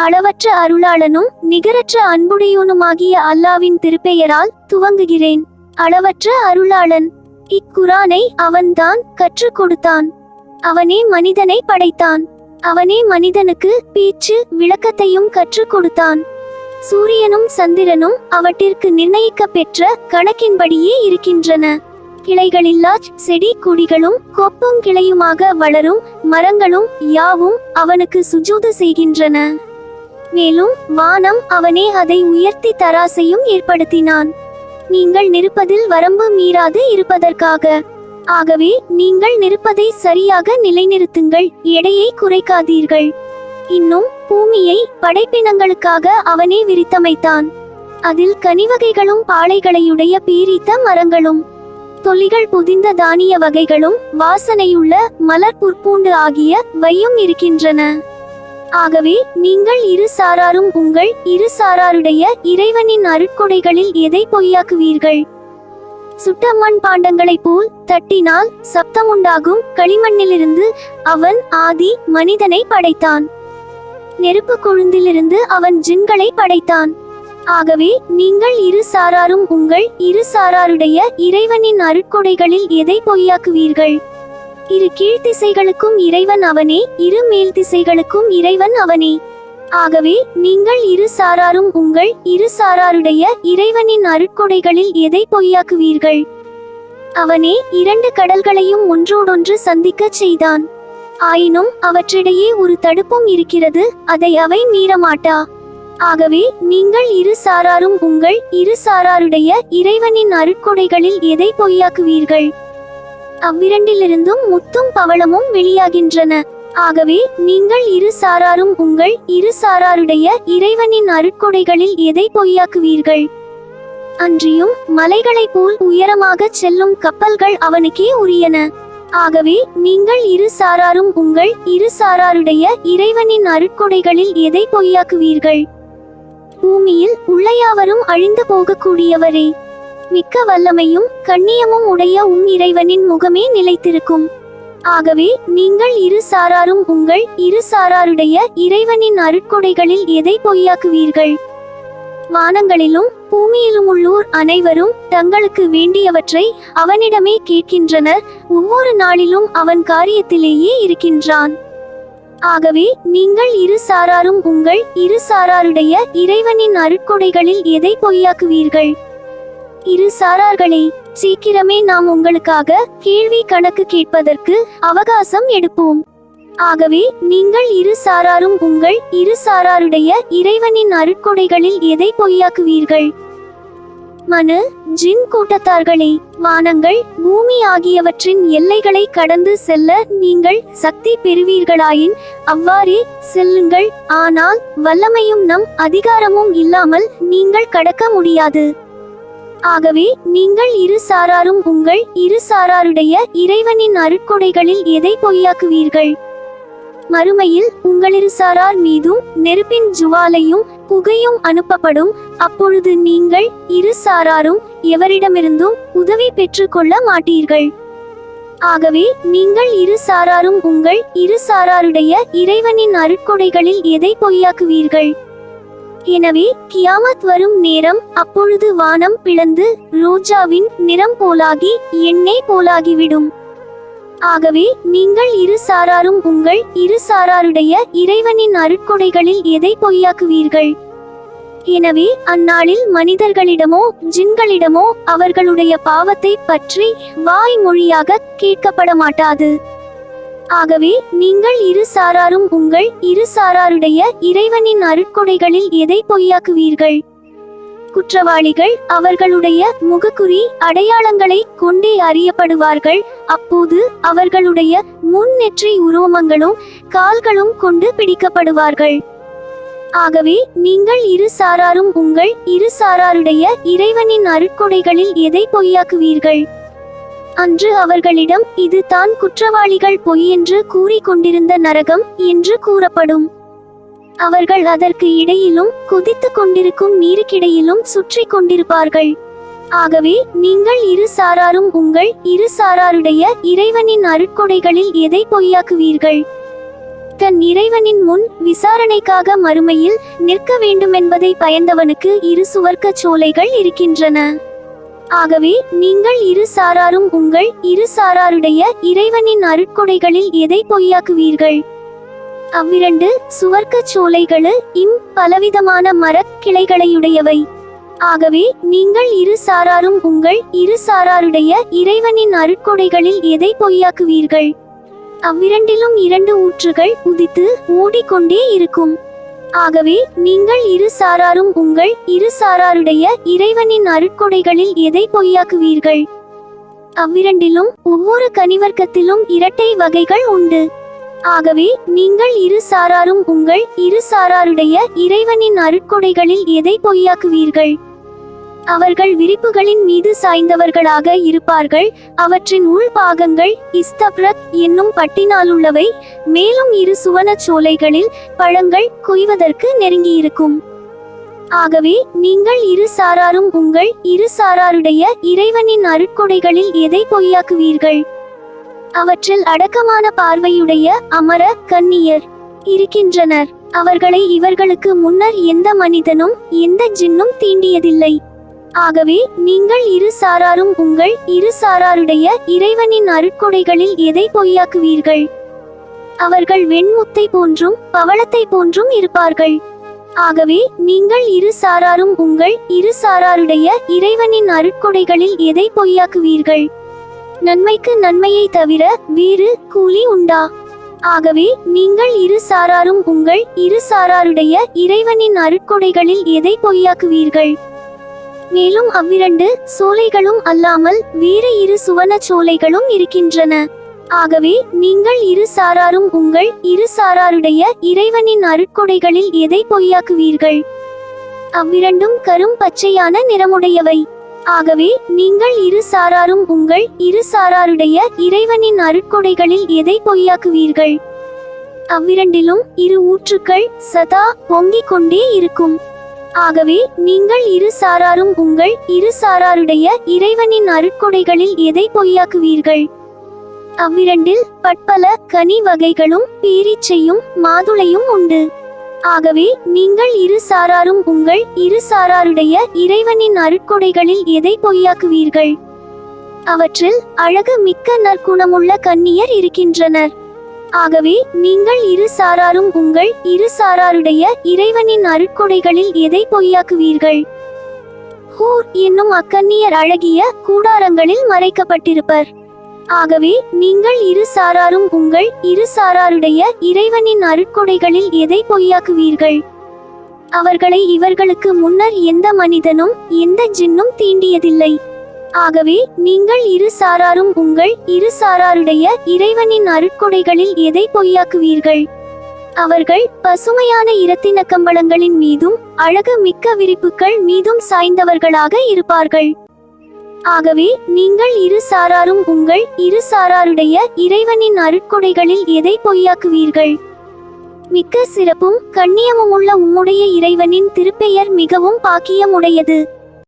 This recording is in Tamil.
அளவற்ற அருளாளனும் நிகரற்ற அன்புடையோனுமாகிய அல்லாவின் திருப்பெயரால் துவங்குகிறேன். அளவற்ற அருளாளன் இக்குரானை அவன்தான் கற்றுக் கொடுத்தான். அவனே மனிதனை படைத்தான். அவனே மனிதனுக்கு பேச்சு விளக்கத்தையும் கற்றுக் கொடுத்தான். சூரியனும் சந்திரனும் அவற்றிற்கு நிர்ணயிக்க பெற்ற கணக்கின்படியே இருக்கின்றன. கிளைகளில்லா செடி கொடிகளும் கொப்பும் கிளையுமாக வளரும் மரங்களும் யாவும் அவனுக்கு சுஜூது செய்கின்றன. மேலும் வானம் அவனே அதை உயர்த்தி தராசையும் ஏற்படுத்தினான். நீங்கள் நிற்பதில் வரம்பு மீறாது இருப்பதற்காக. ஆகவே நீங்கள் நிற்பதை சரியாக நிலைநிறுத்துங்கள் எடையை குறைக்காதீர்கள். இன்னும் பூமியை படைப்பினங்களுக்காக அவனே விரித்தமைத்தான். அதில் கனிவகைகளும் பாளைகளையுடைய பீரித்த மரங்களும் தொலிகள் புதிந்த தானிய வகைகளும் வாசனையுள்ள மலர் புற்பூண்டு ஆகிய வையும் இருக்கின்றன. ஆகவே நீங்கள் இரு சாராரும் உங்கள் இரு சாராருடைய இறைவனின் அருட்கொடைகளில் எதை பொய்யாக்குவீர்கள்? சுட்ட மண் பாண்டங்களைப் போல் தட்டினால் சப்தமுண்டாகும் களிமண்ணிலிருந்து அவன் ஆதி மனிதனை படைத்தான். நெருப்பு கொழுந்திலிருந்து அவன் ஜின்களை படைத்தான். ஆகவே நீங்கள் இரு சாராரும் உங்கள் இரு சாராருடைய இறைவனின் அருட்கொடைகளில் எதை பொய்யாக்குவீர்கள்? இரு கீழ்த்திசைகளுக்கும் இறைவன் அவனே இரு மேல் திசைகளுக்கும் இறைவன் அவனே. ஆகவே நீங்கள் இரு சாராரும் உங்கள் இரு சாராருடைய இறைவனின் அருட்கொடைகளில் எதை பொய்யாக்குவீர்கள்? அவனே இரண்டு கடல்களையும் ஒன்றோடொன்று சந்திக்கச் செய்தான். ஆயினும் அவற்றிடையே ஒரு தடுப்பும் இருக்கிறது அதை அவை மீறமாட்டா? ஆகவே நீங்கள் இரு சாராரும் உங்கள் இரு சாராருடைய இறைவனின் அருட்கொடைகளில் எதை பொய்யாக்குவீர்கள்? அவ்விரண்டிலிருந்தும் முத்தும் பவளமும் வெளியாகின்றன. ஆகவே நீங்கள் இரு சாராரும் உங்கள் இரு சாராருடைய இறைவனின் அருட்கொடைகளில் எதை பொய்யாக்குவீர்கள்? அன்றியும் மலைகளைப் போல் உயரமாகச் செல்லும் கப்பல்கள் அவனுக்கே உரியன. ஆகவே நீங்கள் இரு சாராரும் உங்கள் இரு சாராருடைய இறைவனின் அருட்கொடைகளில் எதை பொய்யாக்குவீர்கள்? பூமியில் உள்ளையாவரும் அழிந்து போகக்கூடியவரே. மிக்க வல்லமையும் கண்ணியமும் உடைய உம் இறைவனின் முகமே நிலைத்திருக்கும். ஆகவே நீங்கள் இரு சாராரும் உங்கள் இரு சாராருடைய இறைவனின் அருட்கொடைகளில் எதை பொய்யாக்குவீர்கள்? வானங்களிலும் பூமியிலும் உள்ளூர் அனைவரும் தங்களுக்கு வேண்டியவற்றை அவனிடமே கேட்கின்றனர் ஒவ்வொரு நாளிலும் அவன் காரியத்திலேயே இருக்கின்றான். ஆகவே நீங்கள் இரு சாராரும் உங்கள் இரு சாராருடைய இறைவனின் அருட்கொடைகளில் எதை பொய்யாக்குவீர்கள்? இரு சாரார்களே சீக்கிரமே நாம் உங்களுக்காக கேள்வி கணக்கு கேட்பதற்கு அவகாசம் எடுப்போம். ஆகவே நீங்கள் இரு சாராரும் உங்கள் இரு சாராருடைய இறைவனின் அருட்கொடைகளில் எதை பொய்யாக்குவீர்கள்? மனு ஜின் கூட்டத்தார்களே வானங்கள் பூமி ஆகியவற்றின் எல்லைகளை கடந்து செல்ல நீங்கள் சக்தி பெறுவீர்களாயின் அவ்வாறே செல்லுங்கள். ஆனால் வல்லமையும் நம் அதிகாரமும் இல்லாமல் நீங்கள் கடக்க முடியாது. ஆகவே நீங்கள் இரு சாராரும் உங்கள் இரு சாராருடைய இறைவனின் அருட்கொடைகளில் எதை பொய்யாக்குவீர்கள்? மறுமையில் உங்களிரு சாரார் மீதும் நெருப்பின் ஜுவாலையும் புகையும் அனுப்பப்படும். அப்பொழுது நீங்கள் இரு சாராரும் எவரிடமிருந்தும் உதவி பெற்றுக்கொள்ள மாட்டீர்கள். ஆகவே நீங்கள் இரு சாராரும் உங்கள் இரு சாராருடைய இறைவனின் அருட்கொடைகளில் எதை பொய்யாக்குவீர்கள்? எனவே கியாமத் வரும் நேரம் அப்பொழுது வானம் பிளந்து ரோஜாவின் நிறம் போலாகி எண்ணெய் போலாகிவிடும். ஆகவே நீங்கள் இரு சாராரும் உங்கள் இரு சாராருடைய இறைவனின் அருட்கொடைகளில் எதை பொய்யாக்குவீர்கள்? எனவே அந்நாளில் மனிதர்களிடமோ ஜின்களிடமோ அவர்களுடைய பாவத்தை பற்றி வாய்மொழியாக கேட்கப்பட மாட்டாது ஆகவே நீங்கள் இரு சாராரும் உங்கள் இரு சாராருடைய இறைவனின் அருட்கொடைகளில் எதை பொய்யாக்குவீர்கள்? குற்றவாளிகள் அவர்களுடைய முகக்குறி அடையாளங்களை கொண்டே அறியப்படுவார்கள். அப்போது அவர்களுடைய முன் நெற்றி உரோமங்களும் கால்களும் கொண்டு பிடிக்கப்படுவார்கள். ஆகவே நீங்கள் இரு சாராரும் உங்கள் இரு சாராருடைய இறைவனின் அருட்கொடைகளில் எதை பொய்யாக்குவீர்கள்? அன்று அவர்களிடம் இது தான் குற்றவாளிகள் பொய் என்று கூறிக்கொண்டிருந்த நரகம் என்று கூறப்படும். அவர்கள் அதற்கு இடையிலும் குதித்து கொண்டிருக்கும் நீருக்கிடையிலும் சுற்றி கொண்டிருப்பார்கள். ஆகவே நீங்கள் இரு சாராரும் உங்கள் இரு சாராருடைய இறைவனின் அருட்கொடைகளில் எதை பொய்யாக்குவீர்கள்? தன் இறைவனின் முன் விசாரணைக்காக மறுமையில் நிற்க வேண்டுமென்பதை பயந்தவனுக்கு இரு சுவர்க்கச் சோலைகள் இருக்கின்றன. ஆகவே நீங்கள் இரு சாராரும் உங்கள் இரு சாராருடைய இறைவனின் அருட்கொடைகளில் எதை பொய்யாக்குவீர்கள்? அவ்விரண்டு சுவர்க்கச் சோலைகளு இம் பலவிதமான மரக் கிளைகளையுடையவை. ஆகவே நீங்கள் இரு சாராரும் உங்கள் இரு சாராருடைய இறைவனின் அருட்கொடைகளில் எதை பொய்யாக்குவீர்கள்? அவ்விரண்டிலும் இரண்டு ஊற்றுகள் உதித்து ஓடிக்கொண்டே இருக்கும். ஆகவே நீங்கள் இரு சாராரும் உங்கள் இரு சாராருடைய இறைவனின் அருட்கொடைகளில் எதை பொய்யாக்குவீர்கள்? அவ்விரண்டிலும் ஒவ்வொரு கனிவர்க்கத்திலும் இரட்டை வகைகள் உண்டு. ஆகவே நீங்கள் இரு சாராரும் உங்கள் இரு சாராருடைய இறைவனின் அருட்கொடைகளில் எதை பொய்யாக்குவீர்கள்? அவர்கள் விரிப்புகளின் மீது சாய்ந்தவர்களாக இருப்பார்கள். அவற்றின் உள் பாகங்கள் இஸ்தப்ரத் என்னும் பட்டினாலுள்ளவை மேலும் இரு சுவனச் சோலைகளில் பழங்கள் குய்வதற்கு நெருங்கியிருக்கும். ஆகவே நீங்கள் இரு சாராரும் உங்கள் இரு சாராருடைய இறைவனின் அருட்கொடைகளில் எதை பொய்யாக்குவீர்கள்? அவற்றில் அடக்கமான பார்வையுடைய அமர கன்னியர் இருக்கின்றனர். அவர்களை இவர்களுக்கு முன்னர் எந்த மனிதனும் எந்த ஜின்னும் தீண்டியதில்லை. ஆகவே நீங்கள் இரு சாராரும் உங்கள் இரு சாராருடைய இறைவனின் அருட்கொடைகளில் எதை பொய்யாக்குவீர்கள்? அவர்கள் வெண்முத்தை போன்றும் பவளத்தை போன்றும் இருப்பார்கள். ஆகவே நீங்கள் இரு சாராரும் உங்கள் இரு சாராருடைய இறைவனின் அருட்கொடைகளில் எதை பொய்யாக்குவீர்கள்? நன்மைக்கு நன்மையை தவிர வேறு கூலி உண்டா? ஆகவே நீங்கள் இரு சாராரும் உங்கள் இரு சாராருடைய இறைவனின் அருட்கொடைகளில் எதை பொய்யாக்குவீர்கள்? மேலும் அவ்விரண்டு சோலைகளும் அல்லாமல் வேறு இரு சுவன சோலைகளும் இருக்கின்றன. ஆகவே நீங்கள் இரு சாராரும் உங்கள் இரு சாராருடைய இறைவனின் அருட்கொடைகளில் எதை பொய்யாக்குவீர்கள்? அவ்விரண்டும் கரும் பச்சையான நிறமுடையவை. ஆகவே நீங்கள் இரு சாராரும் உங்கள் இரு சாராருடைய இறைவனின் அருட்கொடைகளில் எதை பொய்யாக்குவீர்கள்? அவ்விரண்டிலும் இரு ஊற்றுக்கள் சதா பொங்கிக் கொண்டே இருக்கும். ஆகவே நீங்கள் இரு சாராரும் உங்கள் இரு சாராருடைய இறைவனின் அருட்கொடைகளில் எதை பொய்யாக்குவீர்கள்? அவ்விரண்டில் பட்பல கனி வகைகளும் பேரீச்சையும் மாதுளையும் உண்டு. ஆகவே நீங்கள் இரு சாராரும் உங்கள் இரு சாராருடைய இறைவனின் அருட்கொடைகளில் எதை பொய்யாக்குவீர்கள்? அவற்றில் அழகு மிக்க நற்குணமுள்ள கன்னியர் இருக்கின்றனர். ஆகவே நீங்கள் இரு சாராரும் உங்கள் இரு சாராருடைய இறைவனின் அருட்கொடைகளில் எதை பொய்யாக்குவீர்கள்? ஹூர் என்னும் அக்கன்னியர் அழகிய கூடாரங்களில் மறைக்கப்பட்டிருப்பர். ஆகவே நீங்கள் இரு சாராரும் உங்கள் இரு சாராருடைய இறைவனின் அருட்கொடைகளில் எதை பொய்யாக்குவீர்கள்? அவர்களை இவர்களுக்கு முன்னர் எந்த மனிதனும் எந்த ஜின்னும் தீண்டியதில்லை. ஆகவே நீங்கள் இரு சாராரும் உங்கள் இரு சாராருடைய இறைவனின் அருட்கொடைகளில் எதை பொய்யாக்குவீர்கள்? அவர்கள் பசுமையான இரத்தின கம்பளங்களின் மீதும் அழகு மிக்க விரிப்புகள் மீதும் சாய்ந்தவர்களாக இருப்பார்கள். ஆகவே நீங்கள் இரு சாராரும் உங்கள் இரு சாராருடைய இறைவனின் அருட்கொடைகளில் எதை பொய்யாக்குவீர்கள்? மிக்க சிறப்பும் கண்ணியமும் உள்ள உம்முடைய இறைவனின் திருப்பெயர் மிகவும் பாக்கியமுடையது.